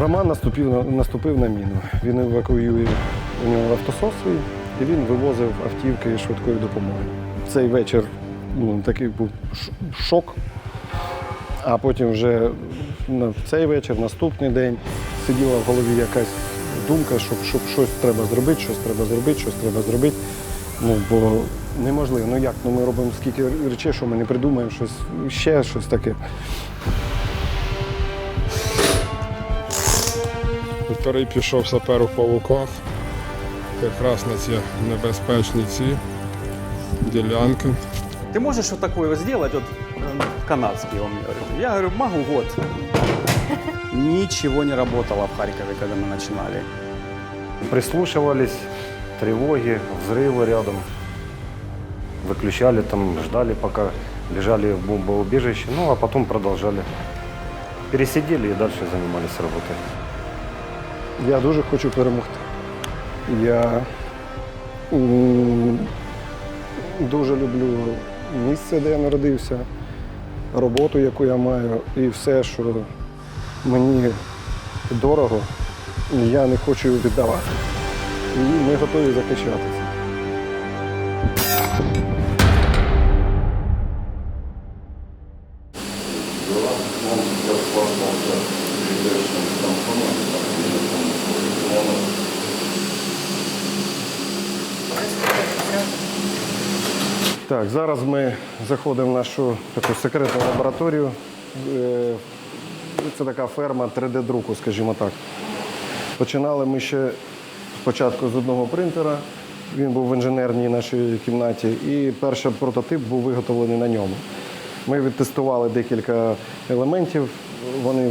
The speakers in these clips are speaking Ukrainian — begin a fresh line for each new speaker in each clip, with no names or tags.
Роман наступив на, наступив на міну. Він евакуює у нього автосос свій, і він вивозив автівки швидкої допомоги. Цей вечір ну, такий був шок. А потім вже на цей вечір, наступний день, сиділа в голові якась думка, що, що щось треба зробити, щось треба зробити, щось треба зробити. Ну, бо неможливо. Ну як? Ну ми робимо скільки речей, що ми не придумаємо щось ще щось таке.
Вторий пішов сапер у павуках. Якраз на ці небезпечні ці ділянки.
Ты можешь вот такое вот сделать, вот э, канадский, он мне говорит. Я говорю, могу, вот. Ничего не работало в Харькове, когда мы начинали.
Прислушивались, тревоги, взрывы рядом. Выключали там, ждали, пока лежали в бомбоубежище. Ну, а потом продолжали. Пересидели и дальше занимались работой.
Я дуже хочу перемогти. Я дуже люблю місце, де я народився, роботу, яку я маю, і все, що мені дорого, я не хочу віддавати. І ми готові захищатися. Так, зараз ми заходимо в нашу таку секретну лабораторію. Е, Це така ферма 3D-друку, скажімо так. Починали ми ще спочатку з одного принтера. Він був в інженерній нашій кімнаті, і перший прототип був виготовлений на ньому. Ми відтестували декілька елементів. Вони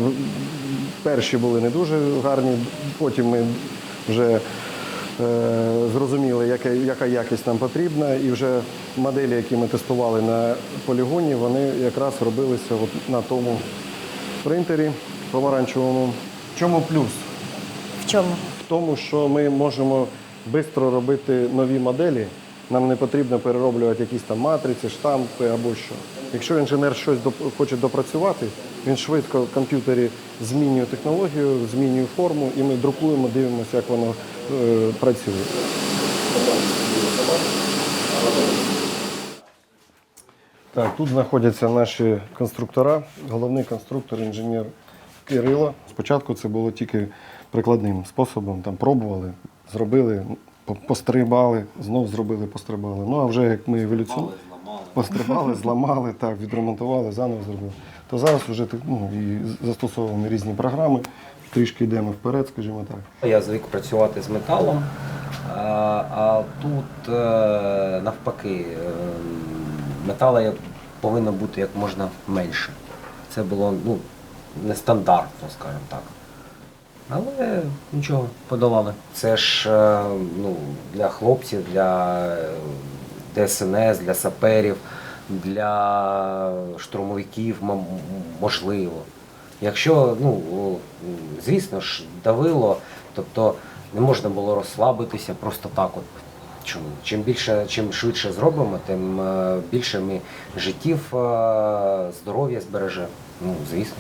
перші були не дуже гарні, потім ми вже зрозуміли, яка, яка якість нам потрібна, і вже моделі, які ми тестували на полігоні, вони якраз робилися от на тому принтері помаранчевому. В чому плюс?
В чому?
В тому, що ми можемо швидко робити нові моделі. Нам не потрібно перероблювати якісь там матриці, штампи або що. Якщо інженер щось хоче допрацювати, він швидко в комп'ютері змінює технологію, змінює форму, і ми друкуємо, дивимося, як воно е, працює. Так, тут знаходяться наші конструктора. Головний конструктор, інженер Кирило. Спочатку це було тільки прикладним способом. Там пробували, зробили, пострибали, знов зробили, пострибали. Ну а вже як ми еволюціонували, пострибали, зламали, так, відремонтували, заново зробили. То зараз вже ну, і застосовуємо різні програми, трішки йдемо вперед, скажімо так.
Я звик працювати з металом, а, тут е, навпаки е, метала повинно бути як можна менше. Це було ну, нестандартно, скажімо так. Але нічого, подолали. Це ж е, ну, для хлопців, для е, ДСНС, для саперів, для штурмовиків можливо. Якщо, ну, звісно ж, давило, тобто не можна було розслабитися просто так. От. Чому? Чим більше, чим швидше зробимо, тим е, більше ми життів, здоров'я збережемо. Ну, звісно.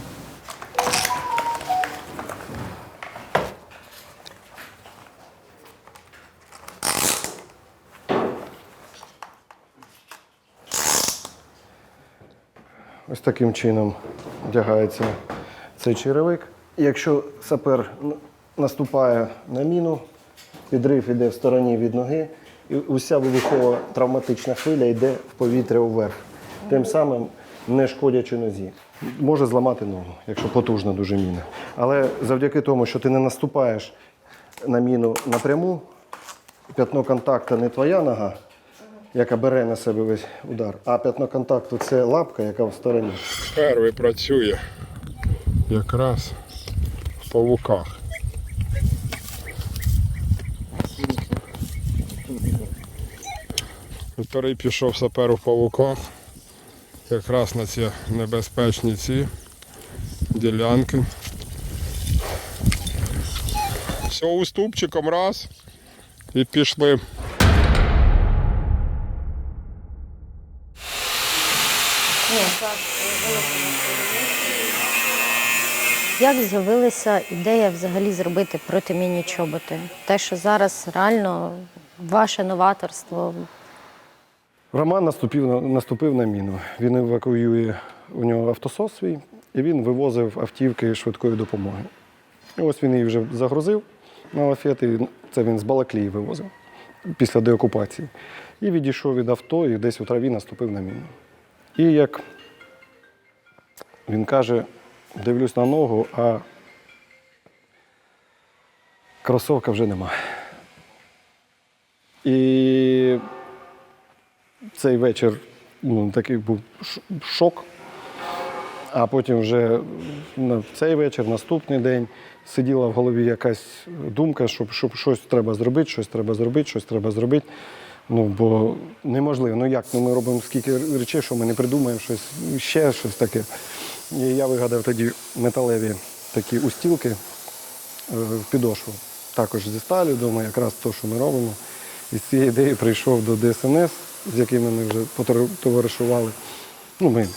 Ось таким чином вдягається цей черевик. Якщо сапер наступає на міну, підрив іде в стороні від ноги, і уся вибухова травматична хвиля йде в повітря вверх, тим самим не шкодячи нозі. Може зламати ногу, якщо потужна дуже міна. Але завдяки тому, що ти не наступаєш на міну напряму, п'ятно контакту не твоя нога, яка бере на себе весь удар, а п'ятно контакту це лапка, яка в стороні.
Перший працює якраз в павуках. Вторий пішов сапер у павуках. Якраз на ці небезпечні ці ділянки. Все уступчиком раз. І пішли.
Як з'явилася ідея взагалі зробити протимінні чоботи? Те, що зараз реально ваше новаторство.
Роман наступив на, наступив на міну. Він евакуює у нього автосос свій, і він вивозив автівки швидкої допомоги. І ось він її вже загрузив на лафети, це він з Балаклії вивозив після деокупації. І відійшов від авто і десь у траві наступив на міну. І як він каже, дивлюсь на ногу, а кросовка вже немає. І цей вечір ну, такий був шок. А потім вже на цей вечір, наступний день, сиділа в голові якась думка, що, що щось треба зробити, щось треба зробити, щось треба зробити. Ну, бо неможливо. Ну як? Ну, ми робимо скільки речей, що ми не придумаємо щось, ще щось таке. І я вигадав тоді металеві такі устілки е, в підошву. Також зі сталі вдома, якраз те, що ми робимо. І з цієї ідеї прийшов до ДСНС, з якими ми вже потоваришували. Ну, ми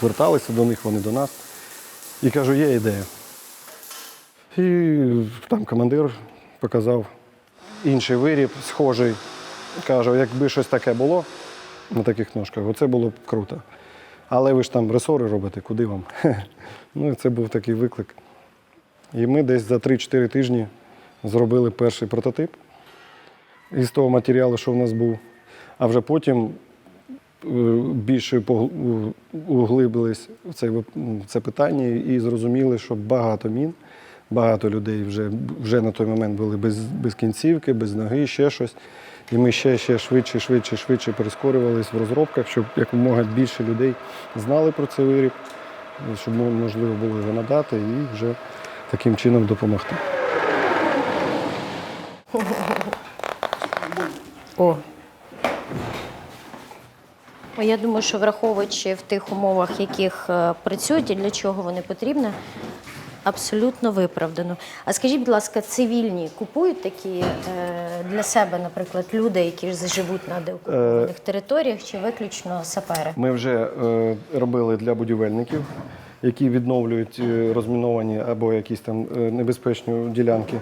зверталися до них, вони до нас. І кажу, є ідея. І там командир показав інший виріб, схожий. Кажу, якби щось таке було на таких ножках, оце було б круто. Але ви ж там ресори робите, куди вам? Ну і це був такий виклик. І ми десь за 3-4 тижні зробили перший прототип із того матеріалу, що в нас був. А вже потім е, більше углибились в це, в це питання і зрозуміли, що багато мін, багато людей вже, вже на той момент були без, без кінцівки, без ноги, ще щось. І ми ще, ще швидше, швидше, швидше прискорювалися в розробках, щоб якомога більше людей знали про цей виріб, щоб можливо було його надати і вже таким чином допомогти.
О. Я думаю, що враховуючи в тих умовах, яких е, працюють і для чого вони потрібні, абсолютно виправдано. А скажіть, будь ласка, цивільні купують такі е, для себе, наприклад, люди, які живуть на деокупованих територіях, чи виключно сапери?
Ми вже е, робили для будівельників, які відновлюють е, розміновані або якісь там е, небезпечні ділянки.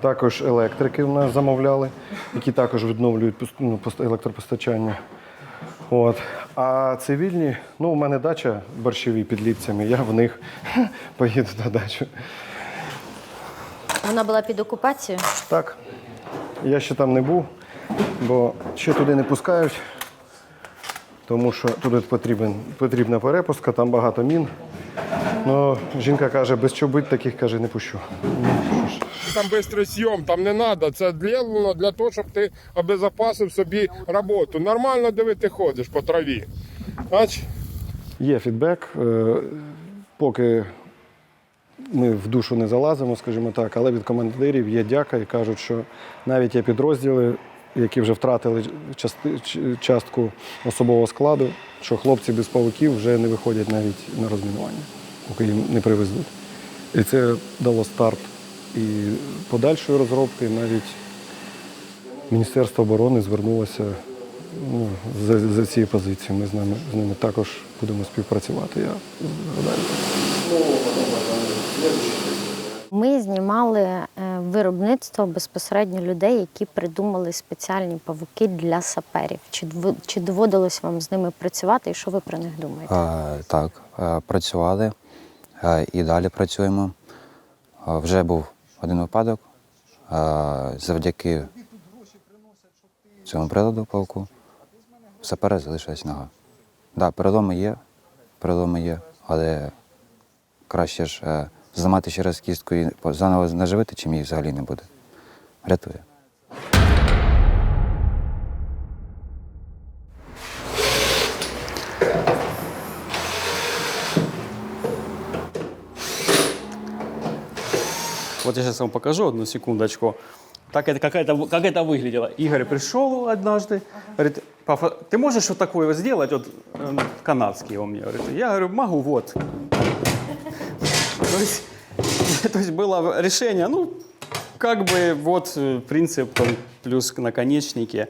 Також електрики в нас замовляли, які також відновлюють ну, пос- електропостачання. От. А цивільні, ну, у мене дача борщові під ліпцями, я в них поїду на дачу.
Вона була під окупацією.
Так, я ще там не був, бо ще туди не пускають, тому що туди потрібен, потрібна перепустка, там багато мін. Ну, жінка каже, без чобит таких каже, не пущу.
Там швидкий зйом, там не треба. Це зроблено для того, щоб ти обезопасив собі роботу. Нормально, диви, ти ходиш по траві. Бач?
Є фідбек. е, Поки ми в душу не залазимо, скажімо так, але від командирів є дяка і кажуть, що навіть є підрозділи, які вже втратили частку особового складу, що хлопці без павуків вже не виходять навіть на розмінування, поки їм не привезуть. І це дало старт і подальшої розробки. Навіть Міністерство оборони звернулося ну, за, за цією позицією. Ми з ними, з ними також будемо співпрацювати. Я гадаю.
Ми знімали е, виробництво безпосередньо людей, які придумали спеціальні павуки для саперів. Чи чи доводилось вам з ними працювати, і що ви про них думаєте?
А, так, е, працювали е, і далі працюємо. Вже був один випадок. Завдяки цьому приладу павку в сапера залишилась нога. Так, да, переломи є, переломи є, але краще ж зламати ще раз кістку і по- заново наживити, чим її взагалі не буде. Рятує.
Вот я сейчас вам покажу одну секундочку. Так это, как, это, как это выглядело. Игорь пришел однажды, говорит, папа, ты можешь вот такое вот сделать, вот эм, канадский он мне говорит. Я говорю, могу, вот. То есть, то есть было решение, ну, как бы вот э, принцип там, плюс наконечники.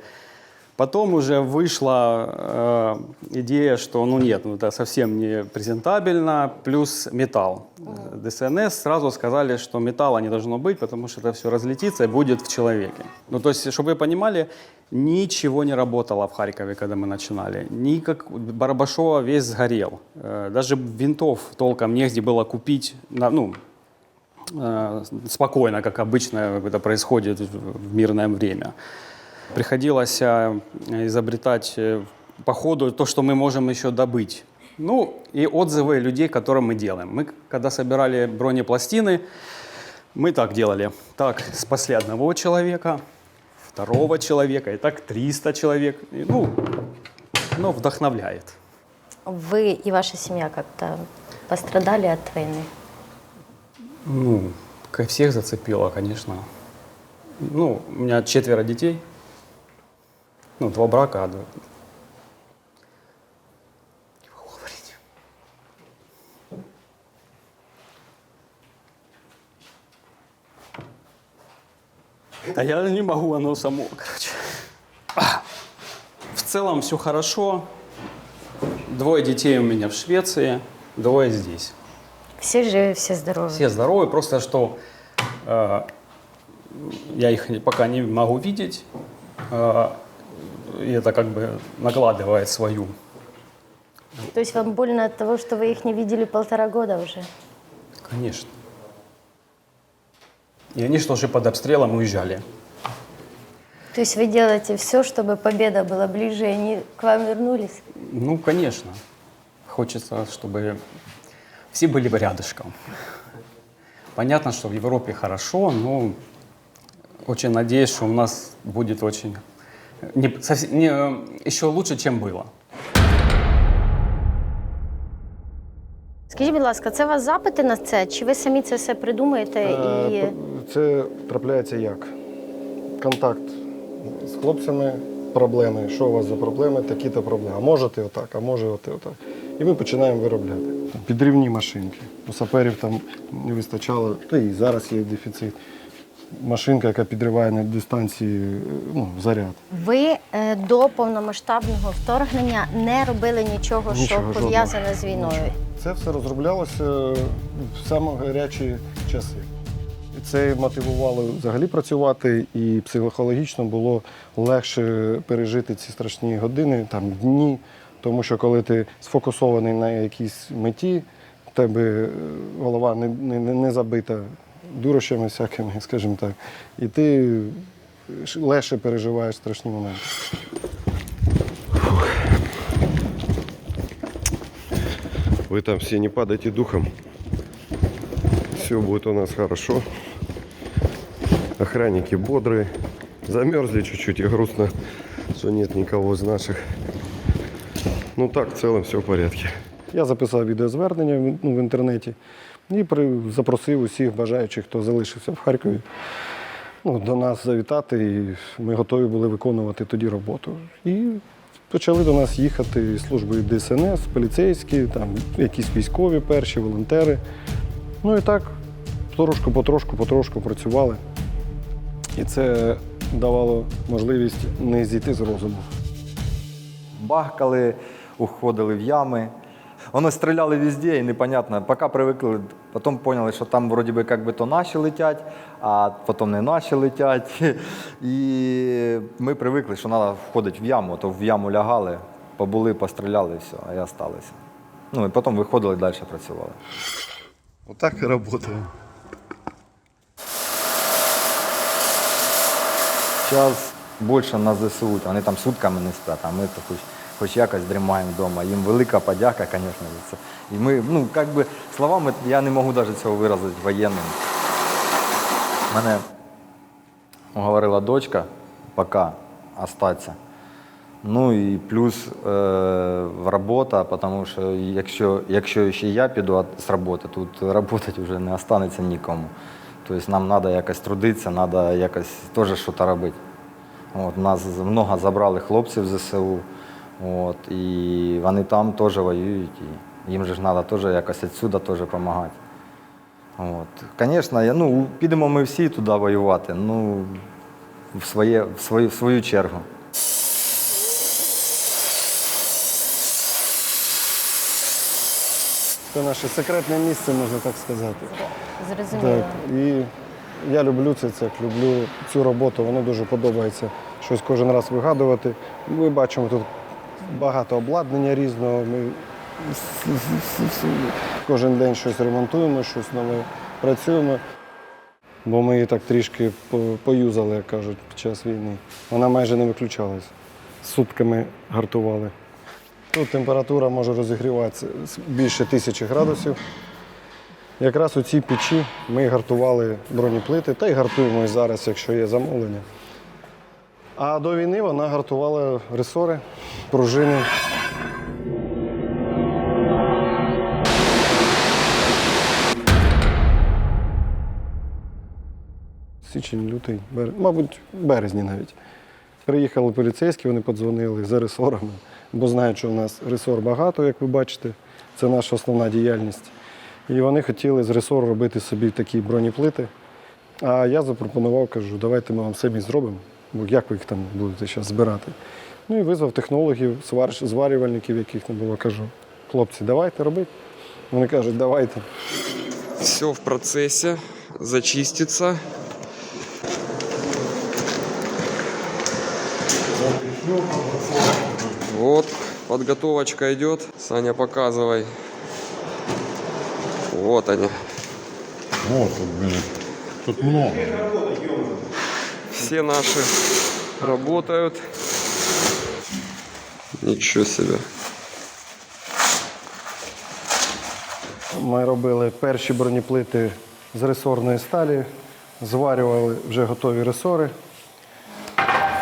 Потом уже вышла э, идея, что ну нет, ну это совсем не презентабельно, плюс металл. Э, ДСНС сразу сказали, что металла не должно быть, потому что это все разлетится и будет в человеке. Ну то есть, чтобы вы понимали, ничего не работало в Харькове, когда мы начинали. Никак Барабашова весь сгорел. Э, Даже винтов толком негде было купить, на, ну, э, спокойно, как обычно это происходит в мирное время. Приходилось э, изобретать э, по ходу то, что мы можем еще добыть. Ну и отзывы людей, которым мы делаем. Мы, когда собирали бронепластины, мы так делали. Так, спасли одного человека, второго человека, и так 300 человек. И, ну, ну, вдохновляет.
Вы и ваша семья как-то пострадали от войны?
Ну, всех зацепило, конечно. Ну, у меня четверо детей Ну, два брака, а два... Не могу говорить. Да я не могу, оно само, короче. А. В целом все хорошо. Двое детей у меня в Швеции, двое здесь.
Всі живі, всі здорові.
Все здоровы, просто что э, я их не- пока не могу видеть, э, и это как бы накладывает свою.
То есть вам больно от того, что вы их не видели полтора года уже?
Конечно. И они что же под обстрелом уезжали.
То есть вы делаете все, чтобы победа была ближе, и они к вам вернулись?
Ну, конечно. Хочется, чтобы все были бы рядышком. Понятно, что в Европе хорошо, но очень надеюсь, что у нас будет очень не, совсем, не, э, еще лучше, чем было.
Скажіть, будь ласка, це у вас запити на це? Чи ви самі це все придумаєте і
Е, Це трапляється як? Контакт з хлопцями, проблеми. Що у вас за проблеми? Такі-то проблеми. А можете отак, а може оте отак. І ми починаємо виробляти. Там, підривні машинки. У саперів там не вистачало, та і зараз є дефіцит. Машинка, яка підриває на дистанції е, ну, заряд.
ви е, до повномасштабного вторгнення не робили нічого, що пов'язане з війною?
Нічого. Це все розроблялося в саме гарячі часи. Це мотивувало взагалі працювати, і психологічно було легше пережити ці страшні години, там дні. Тому що коли ти сфокусований на якійсь меті, в тебе е, голова не, не, не забита дурощами всякими, скажімо так, і ти легше переживаєш страшні моменти.
Вы там все не падайте духом. Все будет у нас хорошо. Охранники бодрые. Замерзли чуть-чуть и грустно, что нет никого из наших. Ну так, в целом все в порядке.
Я записав відеозвернення в- ну, в інтернеті і запросив усіх бажаючих, хто залишився в Харкові, ну, до нас завітати. І ми готові були виконувати тоді роботу. І почали до нас їхати служби ДСНС, поліцейські, там, якісь військові перші, волонтери. Ну і так, потрошку, потрошку, потрошку працювали. І це давало можливість не зійти з розуму.
бахкали, уходили в ями. Воно стріляли везде і непонятно. Поки привикли, потім поняли, що там вроді би як би то наші летять, а потім не наші летять. І ми привикли, що треба входити в яму, то в яму лягали, побули, постріляли і все, а я залишилися. Ну і потім виходили і далі працювали.
Вот так и.
Зараз більше на ЗСУ, вони там сутками не сплять, а ми то хоч, хоч якось дрімаємо вдома. Їм велика подяка, звісно, за це. І ми, ну, як би, словами я не можу навіть цього виразити воєнним. Мене говорила дочка, поки остатися. Ну і плюс е, робота, тому що якщо, якщо ще я піду з роботи, тут працювати вже не останеться нікому. Тобто нам треба якось трудитися, треба якось теж щось робити. От, нас много забрали хлопців з ЗСУ, От, І вони там теж воюють. І їм же ж треба теж якось відсюди теж допомагати. От. Звісно, ну, підемо ми всі туди воювати, ну в, своє, в, свою, в свою чергу.
Це наше секретне місце, можна так сказати.
Зрозуміло.
Так. І я люблю це, це, люблю цю роботу, воно дуже подобається. Щось кожен раз вигадувати. Ми бачимо тут багато обладнання різного. Ми кожен день щось ремонтуємо, щось нове працюємо. Бо ми її так трішки поюзали, як кажуть, під час війни. Вона майже не виключалась. Сутками гартували. Тут температура може розігріватися більше тисячі градусів. Якраз у цій печі ми гартували бронеплити та й гартуємо і зараз, якщо є замовлення. А до війни вона гартувала ресори, пружини. Січень, лютий, березень, мабуть, в березні навіть. Приїхали поліцейські, вони подзвонили за ресорами, бо знають, що у нас ресор багато, як ви бачите. Це наша основна діяльність. І вони хотіли з ресору робити собі такі бронеплити. А я запропонував, кажу, давайте ми вам самі зробимо, бо як ви їх там будете зараз збирати. Ну і визвав технологів, свар- зварювальників, яких не було. Кажу, хлопці, давайте робити. Вони кажуть, давайте.
Все в процессе. Зачистится. Вот, подготовочка идет. Саня, показывай. Вот они.
Вот тут, блин. Тут много.
Все наши работают. Ничего себе.
Ми робили перші бронеплити з ресорної сталі, зварювали вже готові ресори.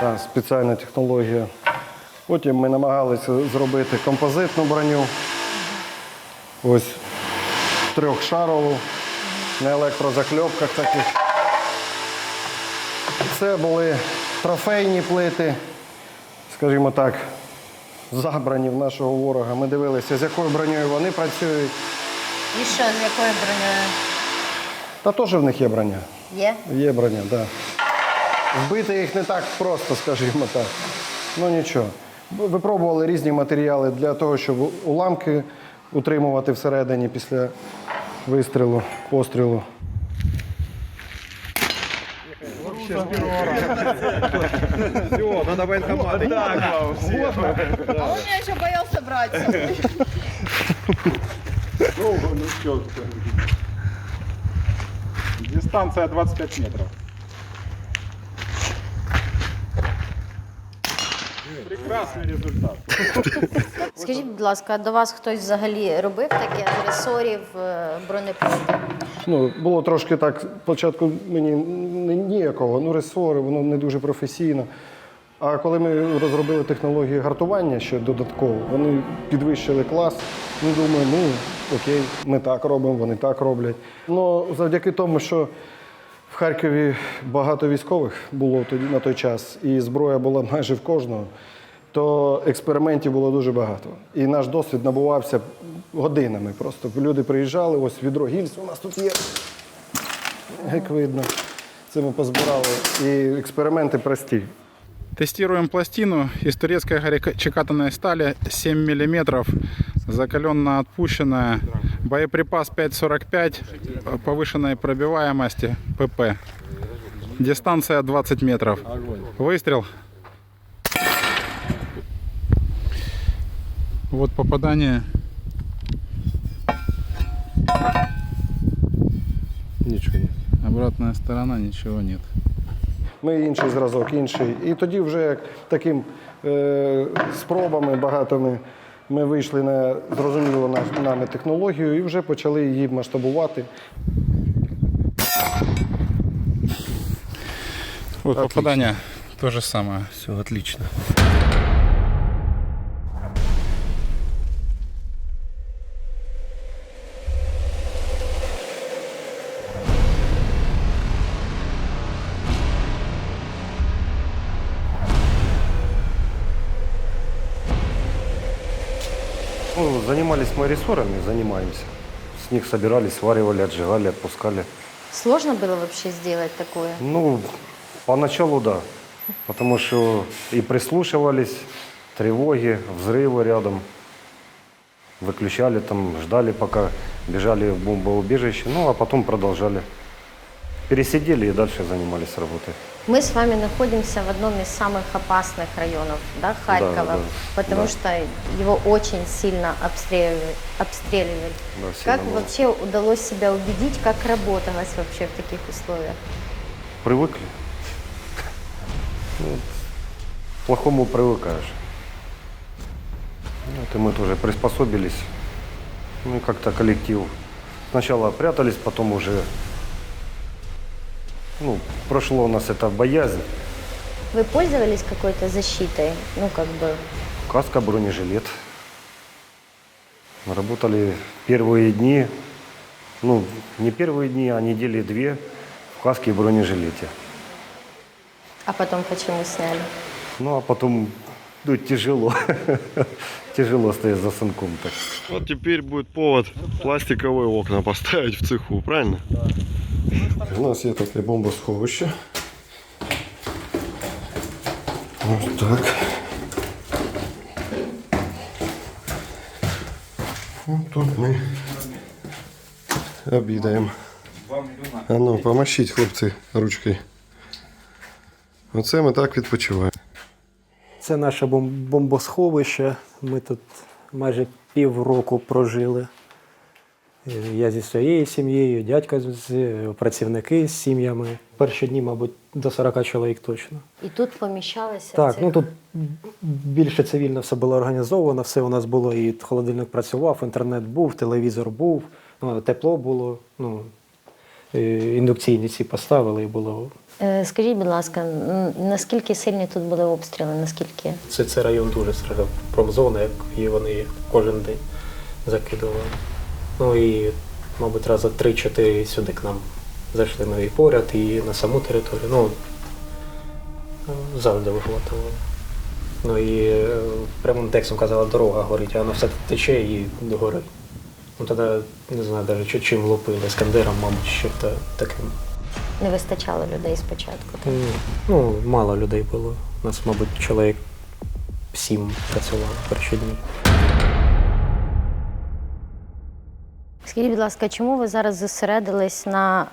Та спеціальна технологія. Потім ми намагалися зробити композитну броню. Ось трьохшарову на електрозакльопках таких. Це були трофейні плити, скажімо так, забрані в нашого ворога. Ми дивилися, з якою бронею вони працюють.
І що, з якою бронею?
Та теж в них є броня.
Є?
Є броня, так. Да. Вбити їх не так просто, скажімо так. Ну нічого. Випробували різні матеріали для того, щоб уламки утримувати всередині після вистрілу, пострілу.
А он меня еще боялся брать.
Дистанция 25 метров. Прекрасный результат.
Скажіть, будь ласка, а до вас хтось взагалі робив таке з ресорів е, бронеплити?
Ну, було трошки так, спочатку мені ніякого, ну ресори, воно не дуже професійно. А коли ми розробили технологію гартування ще додатково, вони підвищили клас. Ну, думаю, ну окей, ми так робимо, вони так роблять. Ну, завдяки тому, що в Харкові багато військових було тоді на той час, і зброя була майже в кожного, то експериментів було дуже багато. І наш досвід набувався годинами. Просто люди приїжджали, ось відро гільз у нас тут є. Як видно, це ми позбирали. І експерименти прості.
Тестируем пластину из турецкой горячекатанной стали 7 мм, закаленно отпущенная. Боеприпас 5,45, повышенной пробиваемости ПП. Дистанция 20 метров. Выстрел. Вот попадание.
Нічого.
Обратная сторона, ничего нет.
Ми інший зразок, інший. І тоді вже як таким е, спробами багатими ми вийшли на зрозумілу нами технологію і вже почали її масштабувати.
Вот попадание то же самое.
Все отлично.
Занимались мы рессорами, занимаемся. С них собирали, сваривали, отжигали, отпускали.
Сложно было вообще сделать такое?
Ну, поначалу да. Потому что и прислушивались, тревоги, взрывы рядом. выключали, там ждали, пока бежали в бомбоубежище, ну а потом продолжали. Пересидели и дальше занимались работой.
Мы с вами находимся в одном из самых опасных районов да, Харькова,
да,
потому
да.
что его очень сильно обстреливали. обстреливали.
Да, сильно
как
было.
вообще удалось себя убедить, как работалось вообще в таких условиях?
Привыкли. Ну, к плохому привыкаешь. Вот и мы тоже приспособились. Ну и как-то коллектив. Сначала прятались, потом уже ну, прошло у нас это боязнь.
Вы пользовались какой-то защитой? Ну, как бы,
Каска, бронежилет. Мы работали первые дни, ну, не первые дни, а недели две в каске и бронежилете.
а потом почему сняли?
Ну, а потом ну, тяжело. тяжело стоять за сынком так.
Вот теперь будет повод пластиковые окна поставить в цеху, правильно? У нас є таке бомбосховище. Ось так. Ну, Тут ми обідаємо. А ну, помощіть, хлопці, ручкою. Оце ми так відпочиваємо.
Це наше бомбосховище. Ми тут майже півроку прожили. Я зі своєю сім'єю, дядько з працівники з сім'ями. Перші дні, мабуть, до 40 чоловік точно.
І тут поміщалися
Так,
цих...
ну тут більше цивільно все було організовано, все у нас було, і холодильник працював, інтернет був, телевізор був, ну, тепло було, ну, е, індукційні ці поставили і було.
Е, Скажіть, будь ласка, наскільки сильні тут були обстріли? Наскільки?
Це, це район дуже страждав. Промзона, як і вони кожен день закидували. Ну і, мабуть, рази 3-4 сюди к нам зайшли ми і поряд, і на саму територію. Ну, завжди вихватували. Ну і е, прямим текстом казала, дорога горить, а воно все тече і горить. Ну тоді не знаю навіть чи- чим лупили, скандером, мабуть, що то таким.
Не вистачало людей спочатку.
М, Ну, мало людей було. У нас, мабуть, чоловік сім працювало перші дні.
Скажіть, будь ласка, чому ви зараз зосередились на,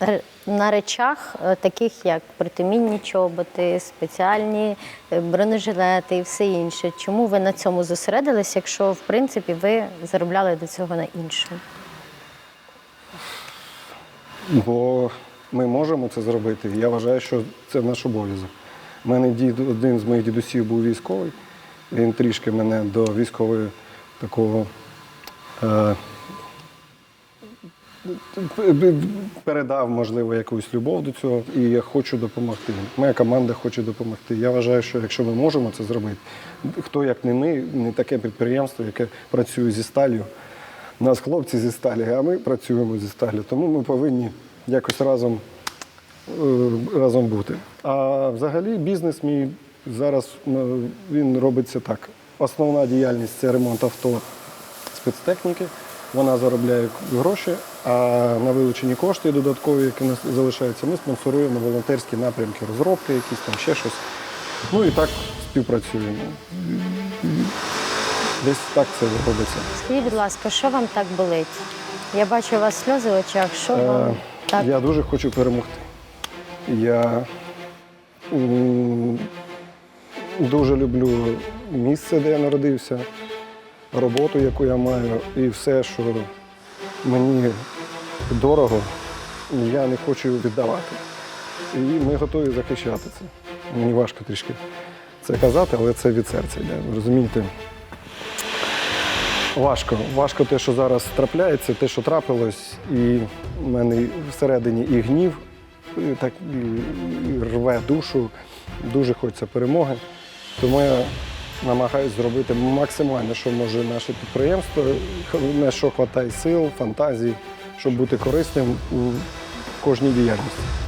е, на речах, е, таких як протимінні чоботи, спеціальні е, бронежилети і все інше? Чому ви на цьому зосередились, якщо в принципі ви заробляли до цього на іншому?
Бо ми можемо це зробити. Я вважаю, що це наш обов'язок. У мене дід, один з моїх дідусів був військовий. Він трішки мене до військової такого передав, можливо, якусь любов до цього, і я хочу допомогти. Моя команда хоче допомогти. Я вважаю, що якщо ми можемо це зробити, хто як не ми, не таке підприємство, яке працює зі сталью. У нас хлопці зі сталі, а ми працюємо зі сталі. Тому ми повинні якось разом, е, разом бути. А взагалі бізнес мій зараз е, він робиться так. Основна діяльність це ремонт авто спецтехніки. Вона заробляє гроші, а на вилучені кошти додаткові, які нас залишаються, ми спонсоруємо волонтерські напрямки, розробки, якісь там ще щось. Ну і так співпрацюємо. Десь так це робиться.
Скажіть, будь ласка, що вам так болить? Я бачу у вас сльози в очах. Що
Е,
вам так?
Я дуже хочу перемогти. Я дуже люблю місце, де я народився, роботу, яку я маю, і все, що мені дорого, я не хочу віддавати. І ми готові захищати це. Мені важко трішки це казати, але це від серця йде. Розумієте? Важко. Важко те, що зараз трапляється, те, що трапилось, і в мене всередині і гнів, і так і, рве душу. Дуже хочеться перемоги. Тому я намагаюся зробити максимально, що може наше підприємство, на що вистачає сил, фантазії, щоб бути корисним у кожній діяльності.